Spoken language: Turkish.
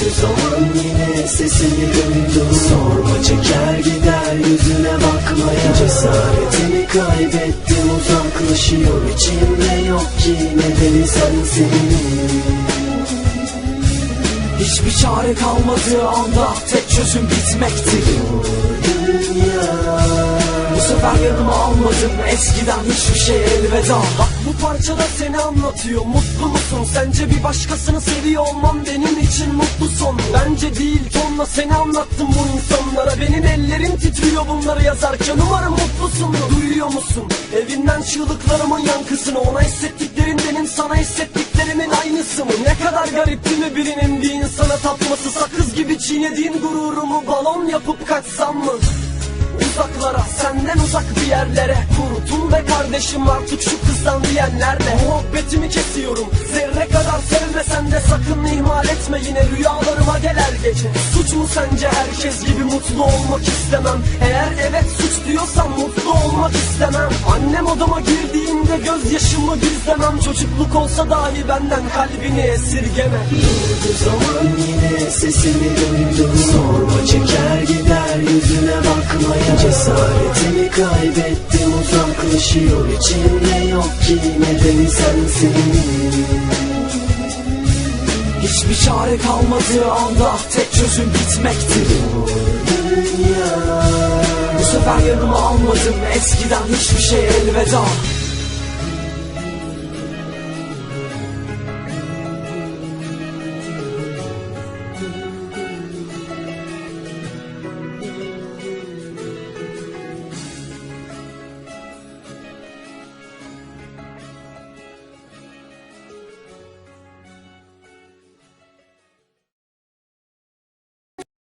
Durdu zaman yine sesini duydum Sorma çeker gider yüzüne bakmaya. Cesaretini kaybettim uzaklaşıyor. İçimde yok ki nedeni sensin. Hiçbir çare kalmadığı anda tek çözüm bitmektir. Bu sefer yanıma almadım eskiden hiçbir şey elveda. Bak bu parçada seni anlatıyor. Mutlu musun? Sence bir başkasını seviyor olmam benim için mutlu son. Bence değil tonla seni anlattım bu insanlara. Benim ellerim titriyor bunları yazarken. Umarım mutlusun. Duyuyor musun? Evinden çığlıklarımın yankısını. Ona hissettiklerin benim sana hissettiklerimin aynısı mı? Ne kadar garip mi birinin bir insana tapması Sakız gibi çiğnediğin gururumu balon yapıp kaçsam mı? Uzaklara senden uzak bir yerlere Kurutun be kardeşim artık şu kızdan diyenler de Muhabbetimi kesiyorum. Zerre kadar sevmesen de sakın ihmal etme. Yine rüyalarıma gel her gece. Suç mu sence? Herkes gibi mutlu olmak istemem. Eğer evet suç diyorsan mutlu olmak istemem. Annem odama girdiğinde gözyaşımı gizlemem. Çocukluk olsa dahi benden kalbini esirgeme Durdu zaman yine sesini duydum Sorma çeker gider bakmaya Cesaretini kaybettim uzaklaşıyor içimde yok ki nedeni sensin. Hiçbir çare kalmadığı anda tek çözüm bitmektir. Bu sefer yanıma almadım eskiden hiçbir şey elveda